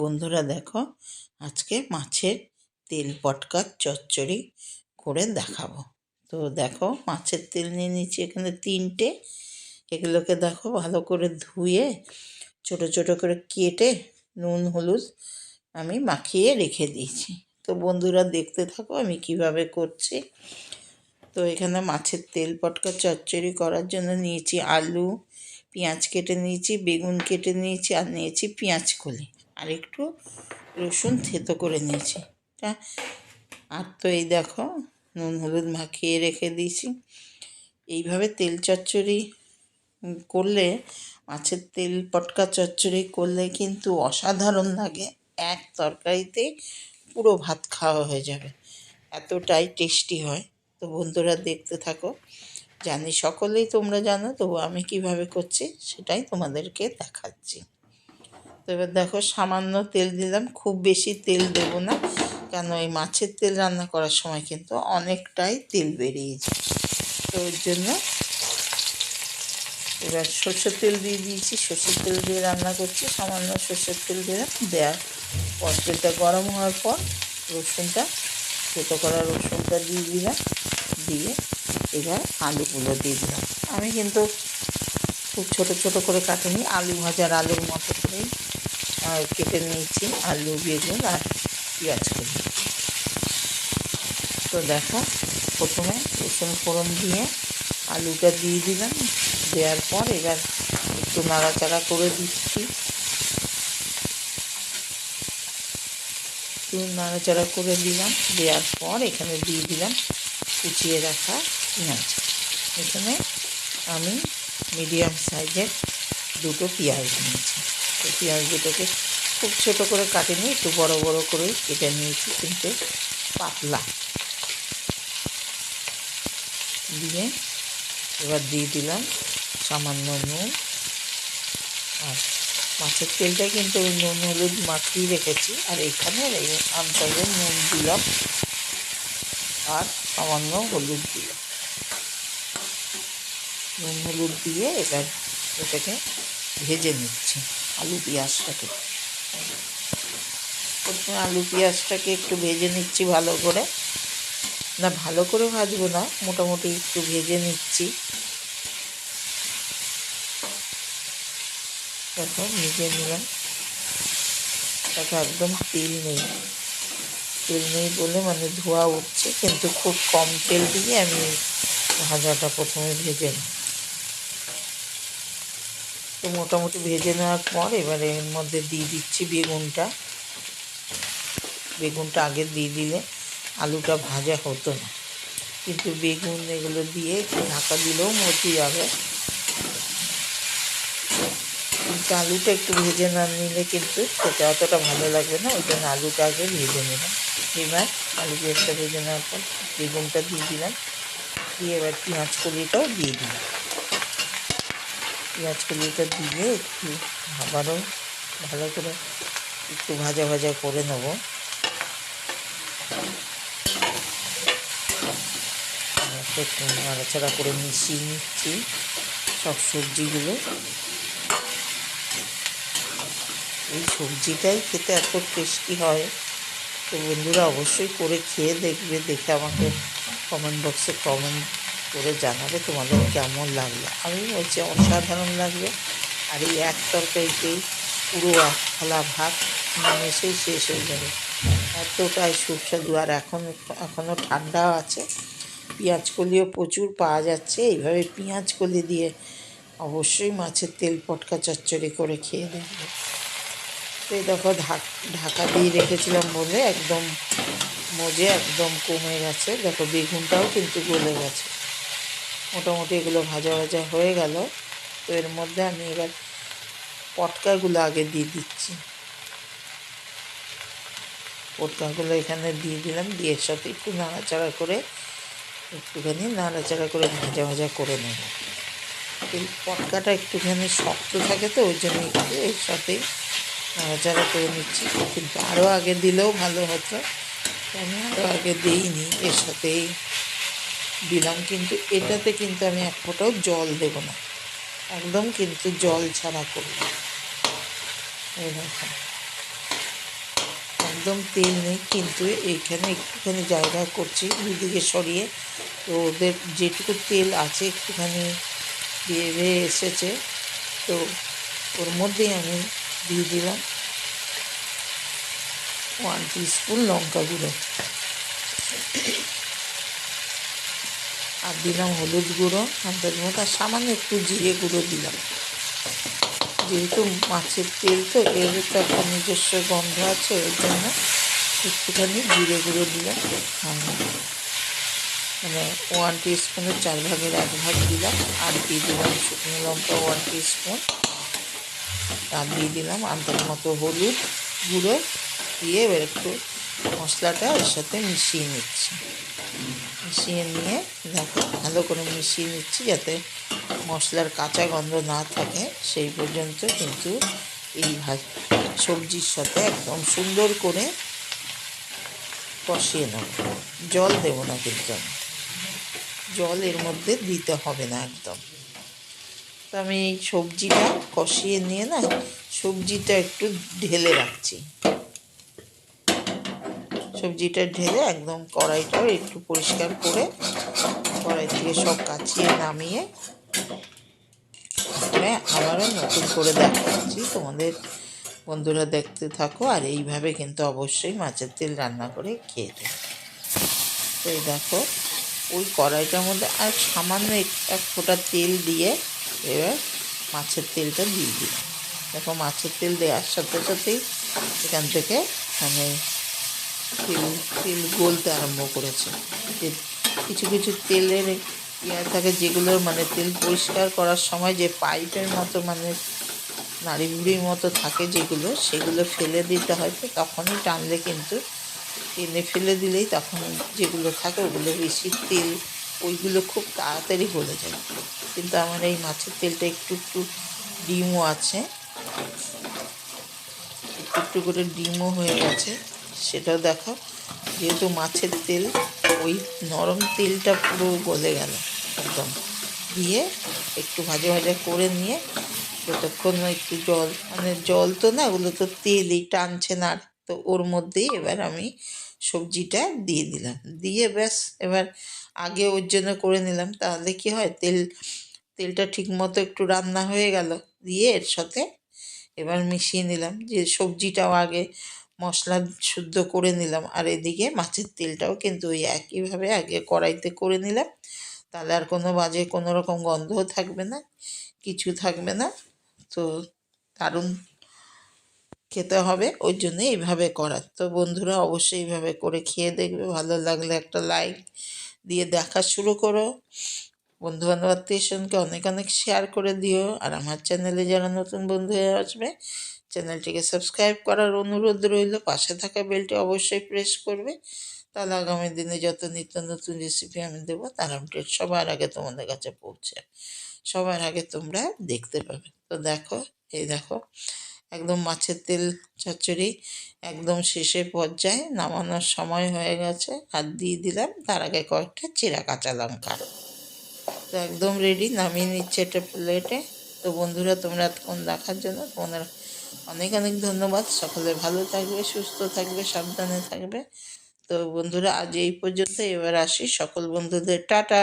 বন্ধুরা দেখো, আজকে মাছের তেল পটকার চচ্চড়ি করে দেখাবো। তো দেখো, মাছের তেল নিয়ে নিচ্ছি এখানে তিনটে। এগুলোকে দেখো ভালো করে ধুয়ে, ছোট ছোট করে কেটে নুন, হলুদ আমি মাখিয়ে রেখে দিয়েছি। তো বন্ধুরা দেখতে থাকো আমি কীভাবে করছি। তো এখানে মাছের তেল পটকা চচ্চড়ি করার জন্য নিয়েছি আলু, পেঁয়াজ কেটে নিয়েছি, বেগুন কেটে নিয়েছি আর নিয়েছি পেঁয়াজ কলি। আর একটু রসুন থেতো করে নিয়েছি। আর তো এই দেখো, নুন হলুদ মাখিয়ে রেখে দিয়েছি। এইভাবে তেল চচ্চড়ি করলে, মাছের তেল পটকা চচ্চড়ি করলে কিন্তু অসাধারণ লাগে। এক তরকারিতেই পুরো ভাত খাওয়া হয়ে যাবে। এতটাই টেস্টি হয়। তো বন্ধুরা দেখতে থাকো। জানি সকলেই তোমরা জানো, তবু আমি কীভাবে করছি সেটাই তোমাদেরকে দেখাচ্ছি। তো এবার দেখো সামান্য তেল দিলাম, খুব বেশি তেল দেবো না, কেন এই মাছের তেল রান্না করার সময় কিন্তু অনেকটাই তেল বেরিয়ে যায়। তো ওর জন্য এবার সর্ষের তেল দিয়ে দিয়েছি, সর্ষের তেল দিয়ে রান্না করছি, সামান্য সর্ষের তেল দিলাম, দেওয়ার পর তেলটা গরম হওয়ার পর রসুনটা ছোটো করা রসুনটা দিয়ে দিলাম, দিয়ে এবার আলুগুলো দিয়ে দিলাম। আমি কিন্তু খুব ছোট ছোট করে কাটিনি, আলু ভাজার আলুর মতো করেই কেটে নিয়েছি, আলু, বেগুন আর পেঁয়াজ করি তো দেখো, প্রথমে রসুন ফোড়ন দিয়ে আলুটা দিয়ে দিলাম, দেওয়ার পর এবার একটু নাড়াচাড়া করে দিচ্ছি। একটু নাড়াচাড়া করে দিলাম, দেওয়ার পর এখানে দিয়ে দিলাম কুচিয়ে রাখা পেঁয়াজ। এখানে আমি মিডিয়াম সাইজের দুটো পেঁয়াজ নিয়েছি। তো পেঁয়াজ দুটোকে খুব ছোটো করে কাটিনি একটু বড় বড় করে কেটে নিয়েছি কিন্তু পাতলা। দিয়ে এবার দিয়ে দিলাম সামান্য নুন। আর মাছের তেলটা কিন্তু নুন, হলুদ মাখিয়ে রেখেছি। আর এখানে আন্দাজে নুন দিলাম আর সামান্য হলুদ দিলাম। নুন, হলুদ দিয়ে এবার এটাকে ভেজে নিচ্ছি আলু পেঁয়াজটাকে। প্রথমে আলু পেঁয়াজটাকে একটু ভেজে নিচ্ছি ভালো করে। না, ভালো করে ভাজবো না, মোটামুটি একটু ভেজে নিচ্ছি। দেখো, ভেজে নিলাম। দেখো, একদম তেল নেই। তেল নেই বলে মানে ধোয়া উঠছে, কিন্তু খুব কম তেল দিয়ে আমি ভাজাটা প্রথমে ভেজে নিই তো মোটামুটি ভেজে নেওয়ার পর এবারে এর মধ্যে দিয়ে দিচ্ছি বেগুনটা। বেগুনটা আগে দিয়ে দিলে আলুটা ভাজা হতো না। কিন্তু বেগুন এগুলো দিয়ে একটু ঢাকা দিলেও মতি যাবে। কিন্তু আলুটা একটু ভেজে না নিলে কিন্তু সেটা অতটা ভালো লাগবে না, ওই জন্য আলুটা আগে ভেজে নিলাম এবার আলু পেঁয়াজটা ভেজে নেওয়ার পর বেগুনটা দিয়ে দিলাম। দিয়ে এবার পেঁয়াজ কলিটাও দিয়ে দিলাম। পেঁয়াজ কলিটা দিয়ে একটু আবারও ভালো করে একটু ভাজা ভাজা করে নেব। একটু নাড়াচাড়া করে মিশিয়ে নিচ্ছি সব সবজিগুলো। এই সবজিটাই খেতে এত টেস্টি হয়। তো বন্ধুরা অবশ্যই করে খেয়ে দেখবে, দেখে আমাকে কমেন্ট বক্সে কমেন্ট করে জানাবে তোমাদের কেমন লাগল। আমি বলছি অসাধারণ লাগবে আর এই এক তরকারিতেই পুরো এক ভাত নিমেষেই শেষ হয়ে যাবে। এতটাই সুস্বাদু। আর এখন এখনও ঠান্ডাও আছে। পেঁয়াজ কলিও প্রচুর পাওয়া যাচ্ছে। এইভাবে পেঁয়াজ কলি দিয়ে অবশ্যই মাছের তেল পটকা চচ্চড়ি করে খেয়ে দেখবে। তো এই দেখো ঢাকা দিয়ে রেখেছিলাম বলে একদম মজে একদম কমে গেছে। দেখো বেগুনটাও কিন্তু গলে গেছে। মোটামুটি এগুলো ভাজা ভাজা হয়ে গেল। তো এর মধ্যে আমি এবার পটকাগুলো আগে দিয়ে দিচ্ছি। পটকাগুলো এখানে দিয়ে দিলাম, দিয়ে সাথে একটু নাড়াচাড়া করে, একটুখানি নাড়াচাড়া করে ভাজা ভাজা করে নেব। এই পটকাটা একটুখানি শক্ত থাকে তো, ওই জন্য একটু এর সাথেই নাড়াচাড়া করে নিচ্ছি। কিন্তু আরও আগে দিলেও ভালো হতো। আমি আরও আগে দিইনি, এর সাথেই দিলাম, কিন্তু এটাতে কিন্তু আমি এক ফোঁটাও জল দেব না। একদম কিন্তু জল ছাড়া এই একদম তেল নেই, কিন্তু এইখানে একটুখানি জায়গা করছি দুদিকে সরিয়ে। তো ওদের যেটুকু তেল আছে একটুখানি বেয়ে এসেছে। তো ওর মধ্যেই আমি দিয়ে দিলাম ওয়ান স্পুন লঙ্কা গুঁড়ো আর দিলাম হলুদ গুঁড়ো হাতের মতো আর সামান্য একটু জিরে গুঁড়ো দিলাম। যেহেতু মাছের তেল তো, এর তো একটা নিজস্ব গন্ধ আছে, ওই জন্য একটুখানি জিরে গুঁড়ো দিলাম। মানে ওয়ান স্পুনের চার ভাগের এক ভাগ দিলাম, আর দিয়ে দিলাম শুকনো লঙ্কা ওয়ান স্পুন আর দিয়ে দিলাম আন্দাজ মতো হলুদ গুঁড়ো, দিয়ে এবার একটু মশলাটা এর সাথে মিশিয়ে নিচ্ছি। মিশিয়ে নিয়ে দেখো, ভালো করে মিশিয়ে নিচ্ছি যাতে মশলার কাঁচা গন্ধ না থাকে। সেই পর্যন্ত কিন্তু এই সবজির সাথে একদম সুন্দর করে কষিয়ে নেব। জল দেব না কিন্তু জল এর মধ্যে দিতে হবে না একদম। তো আমি এই সবজিটা কষিয়ে নিয়ে না সবজিটা একটু ঢেলে রাখছি। সবজিটা ঢেলে একদম কড়াইটাও একটু পরিষ্কার করে কড়াই থেকে সব কাচিয়ে নামিয়ে তারপরে আবারও নতুন করে দেখাচ্ছি। তোমাদের বন্ধুরা দেখতে থাকো আর এইভাবে কিন্তু অবশ্যই মাছের তেল রান্না করে খেয়ে দেবে তো এই দেখো, ওই কড়াইটার মধ্যে আর সামান্য এক ফোঁটা তেল দিয়ে এবার মাছের তেলটা দিয়ে দিলাম। দেখো মাছের তেল দেওয়ার সাথে সাথেই এখান থেকে মানে তেল তেল গলতে আরম্ভ করেছে। কিছু কিছু তেলের ইয়ে থাকে যেগুলোর মানে তেল পরিষ্কার করার সময় যে পাইপের মতো মানে নাড়ি বুড়ির মতো থাকে যেগুলো, সেগুলো ফেলে দিতে হয়। তখনই টানলে কিন্তু টেনে ফেলে দিলেই তখন যেগুলো থাকে ওগুলো বেশি তেল, ওইগুলো খুব তাড়াতাড়ি গলে যায়। কিন্তু আমার এই মাছের তেলটা একটু একটু ডিমও আছে। একটু একটু করে ডিমও হয়ে গেছে। সেটাও দেখো। যেহেতু মাছের তেল, ওই নরম তেলটা পুরো গলে গেল একদম। দিয়ে একটু ভাজা ভাজা করে নিয়ে যতক্ষণ একটু জল মানে জল তো না, ওগুলো তো তেলই টানছে না। তো ওর মধ্যেই এবার আমি সবজিটা দিয়ে দিলাম। দিয়ে ব্যাস, এবার আগে ওর জন্য করে নিলাম। তাহলে কি হয়, তেল, তেলটা ঠিক মতো একটু রান্না হয়ে গেল। দিয়ে এর সাথে এবার মিশিয়ে নিলাম। যে সবজিটাও আগে মশলা শুদ্ধ করে নিলাম। আর এদিকে মাছের তেলটাও কিন্তু ওই একইভাবে আগে কড়াইতে করে নিলাম। তাহলে আর কোনো বাজে, কোনো রকম গন্ধও থাকবে না, কিছু থাকবে না। তো দারুণ খেতে হবে, ওই জন্য এইভাবে করার তো বন্ধুরা, অবশ্যই এইভাবে করে খেয়ে দেখবে, ভালো লাগলে একটা লাইক দিয়ে দেখা শুরু করো। বন্ধু বান্ধব আত্মীয় স্বজনকে অনেক অনেক শেয়ার করে দিও। আর আমার চ্যানেলে যারা নতুন বন্ধু হয়ে আসবে চ্যানেলটিকে সাবস্ক্রাইব করার অনুরোধ রইল। পাশে থাকা বেলটি অবশ্যই প্রেস করবে। তাহলে আগামী দিনে যত নিত্য নতুন রেসিপি আমি দেবো, তার আপডেট সবার আগে তোমাদের কাছে পৌঁছে, সবার আগে তোমরা দেখতে পাবে। তো দেখো, এই দেখো, একদম মাছের তেল চচ্চড়ি একদম শেষে পর্যায়ে নামানোর সময় হয়ে গেছে। আর দিয়ে দিলাম, তার আগে কয়েকটা চিরা কাঁচা লঙ্কা। তো একদম রেডি নামিয়ে নিচ্ছে এটা প্লেটে তো বন্ধুরা, তোমরা এতক্ষণ দেখার জন্য তোমাদের অনেক অনেক ধন্যবাদ। সকলে ভালো থাকবে, সুস্থ থাকবে, সাবধানে থাকবে। তো বন্ধুরা, আজ এই পর্যন্ত এবার আসি সকল বন্ধুদের। টাটা!